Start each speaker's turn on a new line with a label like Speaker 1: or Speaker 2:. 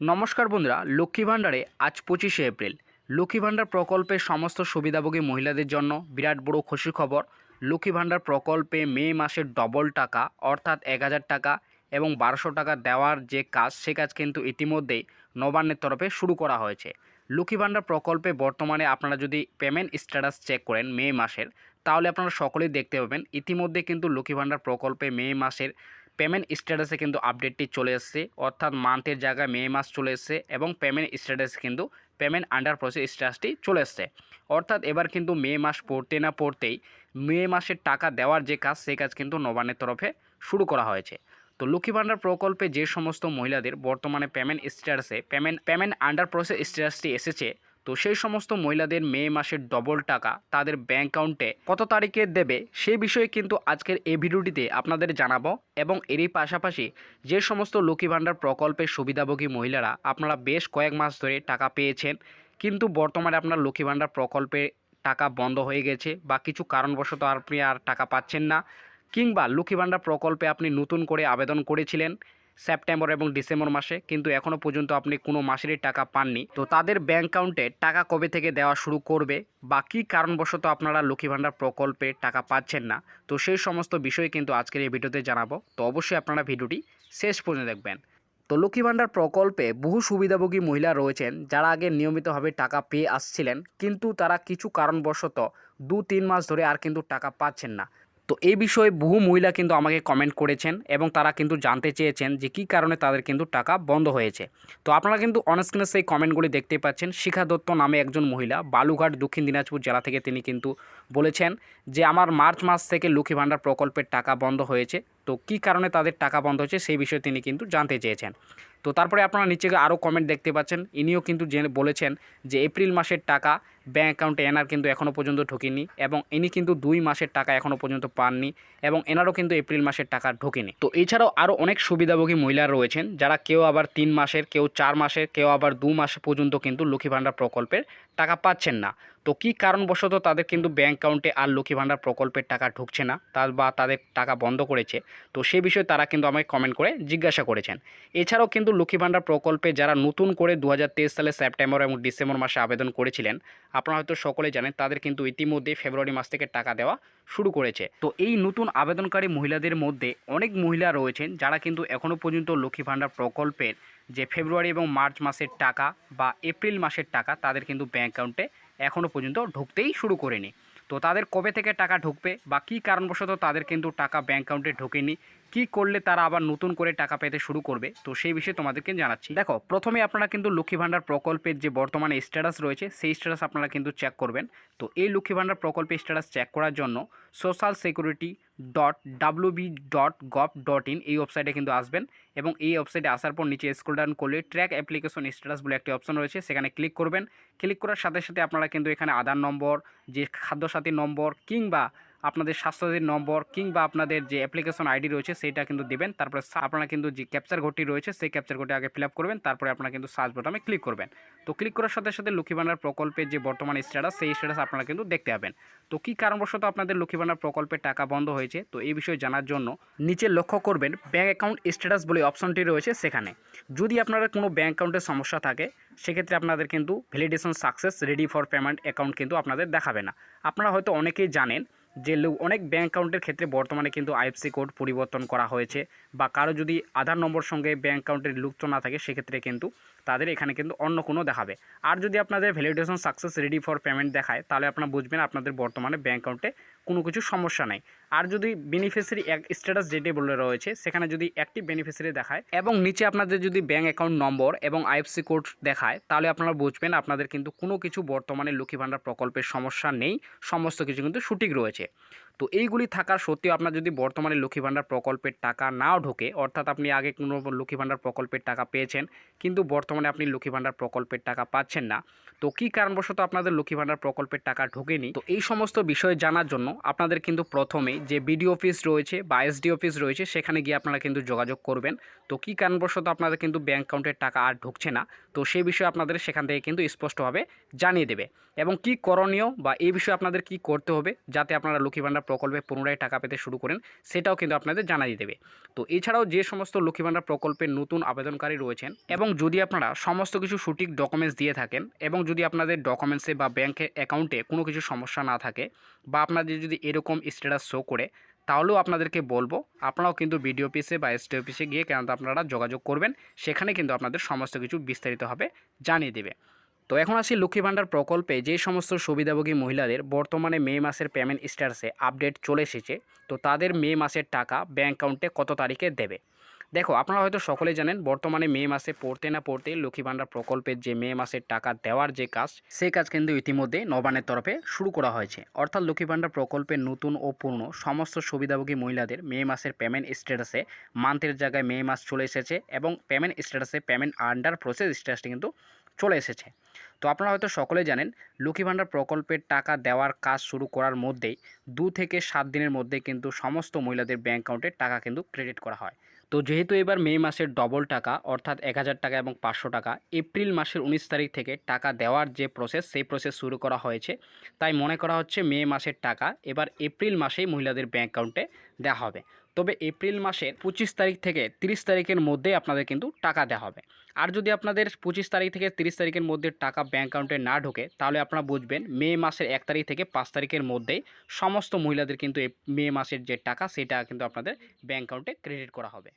Speaker 1: নমস্কার বন্ধুরা, লক্ষ্মী ভাণ্ডারে আজ পঁচিশে এপ্রিল। লক্ষ্মী ভাণ্ডার প্রকল্পের সমস্ত সুবিধাভোগী মহিলাদের জন্য বিরাট বড় খুশি খবর। লক্ষ্মী ভাণ্ডার প্রকল্পে মে মাসের ডবল টাকা, অর্থাৎ এক হাজার টাকা এবং বারোশো টাকা দেওয়ার যে কাজ, সে কাজ কিন্তু ইতিমধ্যেই নবান্নের তরফে শুরু করা হয়েছে। লক্ষ্মী ভাণ্ডার প্রকল্পে বর্তমানে আপনারা যদি পেমেন্ট স্ট্যাটাস চেক করেন মে মাসের, তাহলে আপনারা সকলেই দেখতে পাবেন। ইতিমধ্যে কিন্তু লক্ষ্মী ভাণ্ডার প্রকল্পে মে মাসের পেমেন্ট স্ট্যাটাসে কিন্তু আপডেটটি চলে এসেছে। অর্থাৎ মান্থের জায়গায় মে মাস চলে এসেছে এবং পেমেন্ট স্ট্যাটাসে কিন্তু পেমেন্ট আন্ডার প্রসেস স্ট্যাটাসটি চলে এসেছে। অর্থাৎ এবার কিন্তু মে মাস পড়তে না পড়তেই মে মাসের টাকা দেওয়ার যে কাজ, সেই কাজ কিন্তু নবান্নের তরফে শুরু করা হয়েছে। তো লক্ষ্মী ভাণ্ডার প্রকল্পে যে সমস্ত মহিলাদের বর্তমানে পেমেন্ট স্ট্যাটাসে পেমেন্ট পেমেন্ট আন্ডার প্রসেস স্ট্যাটাসটি এসেছে তো সেই সমস্ত মহিলাদের মে মাসের ডবল টাকা তাদের ব্যাঙ্ক অ্যাকাউন্টে কত তারিখে দেবে সেই বিষয়ে কিন্তু আজকের এই ভিডিওটিতে আপনাদের জানাব এবং এরই পাশাপাশি যে সমস্ত লক্ষ্মী ভাণ্ডার প্রকল্পের সুবিধাভোগী মহিলারা আপনারা বেশ কয়েক মাস ধরে টাকা পেয়েছেন, কিন্তু বর্তমানে আপনার লক্ষ্মী ভাণ্ডার প্রকল্পে টাকা বন্ধ হয়ে গেছে বা কিছু কারণবশত আপনি আর টাকা পাচ্ছেন না কিংবা লক্ষ্মী ভাণ্ডার প্রকল্পে আপনি নতুন করে আবেদন করেছিলেন সেপ্টেম্বর এবং ডিসেম্বর মাসে, কিন্তু এখনও পর্যন্ত আপনি কোনো মাসেরই টাকা পাননি। তো তাদের ব্যাঙ্ক অ্যাকাউন্টে টাকা কবে থেকে দেওয়া শুরু করবে বা কী কারণবশত আপনারা লক্ষ্মী ভাণ্ডার প্রকল্পে টাকা পাচ্ছেন না, তো সেই সমস্ত বিষয় কিন্তু আজকের এই ভিডিওতে জানাব। তো অবশ্যই আপনারা ভিডিওটি শেষ পর্যন্ত দেখবেন। তো লক্ষ্মী ভাণ্ডার প্রকল্পে বহু সুবিধাভোগী মহিলা রয়েছেন, যারা আগে নিয়মিতভাবে টাকা পেয়ে আসছিলেন, কিন্তু তারা কিছু কারণবশত দু তিন মাস ধরে আর কিন্তু টাকা পাচ্ছেন না। তো এই বিষয়ে বহু মহিলা কিন্তু আমাকে কমেন্ট করেছেন এবং তারা কিন্তু জানতে চেয়েছেন যে কী কারণে তাদের কিন্তু টাকা বন্ধ হয়েছে। তো আপনারা কিন্তু অনস্ক্রিনে সেই কমেন্টগুলি দেখতে পাচ্ছেন। শিখা দত্ত নামে একজন মহিলা বালুঘাট দক্ষিণ দিনাজপুর জেলা থেকে তিনি কিন্তু বলেছেন যে, আমার মার্চ মাস থেকে লক্ষ্মী ভাণ্ডার প্রকল্পের টাকা বন্ধ হয়েছে। তো কী কারণে তাদের টাকা বন্ধ হয়েছে সেই বিষয়ে তিনি কিন্তু জানতে চেয়েছেন। তো তারপরে আপনারা নিচে আরও কমেন্ট দেখতে পাচ্ছেন। ইনিও কিন্তু জেনে বলেছেন যে, এপ্রিল মাসের টাকা ব্যাঙ্ক অ্যাকাউন্টে এনার কিন্তু এখনও পর্যন্ত ঢোকেনি এবং ইনি কিন্তু দুই মাসের টাকা এখনও পর্যন্ত পাননি এবং এনারও কিন্তু এপ্রিল মাসের টাকা ঢোকেনি। তো এছাড়াও আরও অনেক সুবিধাভোগী মহিলা রয়েছেন যারা কেউ আবার তিন মাসের, কেউ চার মাসের, কেউ আবার দু মাস পর্যন্ত কিন্তু লক্ষ্মী ভাণ্ডার প্রকল্পের টাকা পাচ্ছেন না। তো কী কারণবশত তাদের কিন্তু ব্যাঙ্ক অ্যাকাউন্টে আর লক্ষ্মী ভাণ্ডার প্রকল্পের টাকা ঢুকছে না তার বা তাদের টাকা বন্ধ করেছে? তো সে বিষয়ে তারা কিন্তু আমাকে কমেন্ট করে জিজ্ঞাসা করেছেন। এছাড়াও কিন্তু লক্ষ্মী ভাণ্ডার প্রকল্পে যারা নতুন করে দু হাজার তেইশ সালে সেপ্টেম্বর এবং ডিসেম্বর মাসে আবেদন করেছিলেন আপনারা হয়তো সকলে জানেন, তাদের কিন্তু ইতিমধ্যে ফেব্রুয়ারি মাস থেকে টাকা দেওয়া শুরু করেছে। তো এই নতুন আবেদনকারী মহিলাদের মধ্যে অনেক মহিলা রয়েছেন, যারা কিন্তু এখনও পর্যন্ত লক্ষ্মী ভাণ্ডার প্রকল্পের যে ফেব্রুয়ারি এবং মার্চ মাসের টাকা বা এপ্রিল মাসের টাকা তাদের কিন্তু ব্যাঙ্ক অ্যাকাউন্টে এখনও পর্যন্ত ঢুকতেই শুরু করেনি। তো তাদের কবে থেকে টাকা ঢুকবে বা কী কারণবশত তাদের কিন্তু টাকা ব্যাঙ্ক অ্যাকাউন্টে ঢোকেনি কী করলে তারা আবার নতুন করে টাকা পেতে শুরু করবে? তো সেই বিষয়ে তোমাদেরকে জানাচ্ছি। দেখো, প্রথমে আপনারা কিন্তু লক্ষ্মী ভাণ্ডার প্রকল্পের যে বর্তমানে স্ট্যাটাস রয়েছে, সেই স্ট্যাটাস আপনারা কিন্তু চেক করবেন। তো এই লক্ষ্মী ভাণ্ডার প্রকল্পের স্ট্যাটাস চেক করার জন্য social security dot WB dot gov dot in এই ওয়েবসাইটে কিন্তু আসবেন এবং এই ওয়েবসাইটে আসার পর নিচে স্ক্রল ডাউন করলে ট্র্যাক অ্যাপ্লিকেশন স্ট্যাটাস বলে একটি অপশন রয়েছে, সেখানে ক্লিক করবেন। ক্লিক করার সাথে সাথে আপনারা কিন্তু এখানে আধার নম্বর, যে খাদ্যসাথী নম্বর কিংবা আপনাদের স্বাস্থ্যসাথীর নম্বর কিংবা আপনাদের যে অ্যাপ্লিকেশন আইডি রয়েছে সেটা কিন্তু দেবেন। তারপরে আপনারা কিন্তু যে ক্যাপচার ঘটি রয়েছে সেই ক্যাপচার ঘটি আগে ফিল করবেন, তারপরে আপনারা কিন্তু সার্চ বোতামে ক্লিক করবেন। তো ক্লিক করার সাথে সাথে লক্ষ্মী প্রকল্পের যে বর্তমান স্ট্যাটাস সেই স্ট্যাটাস আপনারা কিন্তু দেখতে পাবেন। তো কী কারণবশত আপনাদের লক্ষ্মী প্রকল্পের টাকা বন্ধ হয়েছে? তো এই বিষয়ে জানার জন্য নিচে লক্ষ্য করবেন ব্যাঙ্ক অ্যাকাউন্ট স্ট্যাটাস বলে অপশনটি রয়েছে সেখানে। যদি আপনারা কোনো ব্যাঙ্ক অ্যাকাউন্টের সমস্যা থাকে, সেক্ষেত্রে আপনাদের কিন্তু validation success ready for payment account কিন্তু আপনাদের দেখাবে না। আপনারা হয়তো অনেকেই জানেন যে অনেক ব্যাঙ্ক অ্যাকাউন্টের ক্ষেত্রে বর্তমানে কিন্তু আইএফসি কোড পরিবর্তন করা হয়েছে বা কারও যদি আধার নম্বর সঙ্গে ব্যাঙ্ক অ্যাকাউন্টের লুপ্ত না থাকে, সেক্ষেত্রে কিন্তু তাদের এখানে কিন্তু অন্য কোনো দেখাবে। আর যদি আপনাদের validation success ready for payment দেখায়, তাহলে আপনারা বুঝবেন আপনাদের বর্তমানে ব্যাঙ্ক অ্যাকাউন্টে কোনো কিছু সমস্যা নেই। আর যদি বেনিফিসিয়ারি এক স্ট্যাটাস যেটি বলে রয়েছে, সেখানে যদি একটি বেনিফিসিয়ারি দেখায় এবং নিচে আপনাদের যদি ব্যাঙ্ক অ্যাকাউন্ট নম্বর এবং আইএফসি কোড দেখায়, তাহলে আপনারা বুঝবেন আপনাদের কিন্তু কোনো কিছু বর্তমানে লক্ষ্মী ভাণ্ডার প্রকল্পের সমস্যা নেই, সমস্ত কিছু কিন্তু সঠিক রয়েছে। তো এইগুলি থাকার সত্ত্বেও আপনার যদি বর্তমানে লক্ষ্মী ভাণ্ডার প্রকল্পের টাকা নাও ঢোকে, অর্থাৎ আপনি আগে কোনো লক্ষ্মী ভাণ্ডার প্রকল্পের টাকা পেয়েছেন, কিন্তু বর্তমানে আপনি লক্ষ্মী ভাণ্ডার প্রকল্পের টাকা পাচ্ছেন না, তো কী কারণবশত আপনাদের লক্ষ্মী ভাণ্ডার প্রকল্পের টাকা ঢোকেনি? তো এই সমস্ত বিষয় জানার জন্য আপনাদের কিন্তু প্রথমে যে বিডি অফিস রয়েছে বা এসডি অফিস রয়েছে, সেখানে গিয়ে আপনারা কিন্তু যোগাযোগ করবেন। তো কী কারণবশত আপনাদের কিন্তু ব্যাঙ্ক অ্যাকাউন্টের টাকা আর ঢুকছে না? তো সেই বিষয়ে আপনাদের সেখান থেকে কিন্তু স্পষ্টভাবে জানিয়ে দেবে। এবং কি করণীয় বা এই বিষয়ে আপনাদের কি করতে হবে, যাতে আপনারা লক্ষ্মী ভাণ্ডার প্রকল্পে পুনরায় টাকা পেতে শুরু করেন, সেটাও কিন্তু আপনাদের জানাই দেবে। তো এছাড়াও যে সমস্ত লক্ষ্মী ভাণ্ডার প্রকল্পের নতুন আবেদনকারী রয়েছেন এবং যদি আপনারা সমস্ত কিছু সঠিক ডকুমেন্টস দিয়ে থাকেন এবং যদি আপনাদের ডকুমেন্টসে বা ব্যাংকের অ্যাকাউন্টে কোনো কিছু সমস্যা না থাকে বা আপনাদের যদি এরকম স্ট্যাটাস শো করে, তাহলেও আপনাদেরকে বলব, আপনারাও কিন্তু বিডিও অফিসে বা এসটি অফিসে গিয়ে কেন আপনারা যোগাযোগ করবেন, সেখানে কিন্তু আপনাদের সমস্ত কিছু বিস্তারিতভাবে জানিয়ে দেবে। তো এখন আসি লক্ষ্মী ভাণ্ডার প্রকল্পে যে সমস্ত সুবিধাভোগী মহিলাদের বর্তমানে মে মাসের পেমেন্ট স্ট্যাটাসে আপডেট চলে এসেছে, তো তাদের মে মাসের টাকা ব্যাঙ্ক অ্যাকাউন্টে কত তারিখে দেবে? দেখো, আপনারা হয়তো সকলে জানেন, বর্তমানে মে মাসে পড়তে না পড়তে লক্ষ্মী ভাণ্ডার প্রকল্পের যে মে মাসের টাকা দেওয়ার যে কাজ সেই কাজ কিন্তু ইতিমধ্যে নবানের তরফে শুরু করা হয়েছে। অর্থাৎ লক্ষ্মী ভাণ্ডার প্রকল্পের নতুন ও পূর্ণ সমস্ত সুবিধাভোগী মহিলাদের মে মাসের পেমেন্ট স্ট্যাটাসে মান্থের জায়গায় মে মাস চলে এসেছে এবং পেমেন্ট স্ট্যাটাসে পেমেন্ট আন্ডার প্রসেস স্ট্যাটাসটি কিন্তু চলে এসেছে। তো আপনারা হয়তো সকলে জানেন, লক্ষ্মী ভাণ্ডার প্রকল্পের টাকা দেওয়ার কাজ শুরু করার মধ্যেই দু থেকে সাত দিনের মধ্যে কিন্তু সমস্ত মহিলাদের ব্যাঙ্ক অ্যাকাউন্টে টাকা কিন্তু ক্রেডিট করা হয়। তো যেহেতু এবার মে মাসের ডবল টাকা, অর্থাৎ এক হাজার টাকা এবং পাঁচশো টাকা, এপ্রিল মাসের উনিশ তারিখ থেকে টাকা দেওয়ার যে প্রসেস সেই প্রসেস শুরু করা হয়েছে। তাই মনে করা হচ্ছে মে মাসের টাকা এবার এপ্রিল মাসেই মহিলাদের ব্যাঙ্ক অ্যাকাউন্টে দেওয়া হবে। তবে এপ্রিল মাসের পঁচিশ তারিখ থেকে তিরিশ তারিখের মধ্যে আপনাদের কিন্তু টাকা দেওয়া হবে। আর যদি আপনাদের পঁচিশ তারিখ থেকে তিরিশ তারিখের মধ্যে টাকা ব্যাঙ্ক অ্যাকাউন্টে না ঢোকে, তাহলে আপনারা বুঝবেন মে মাসের এক তারিখ থেকে পাঁচ তারিখের মধ্যেই সমস্ত মহিলাদের কিন্তু মে মাসের যে টাকা, সেটা কিন্তু আপনাদের ব্যাঙ্ক অ্যাকাউন্টে ক্রেডিট করা হবে।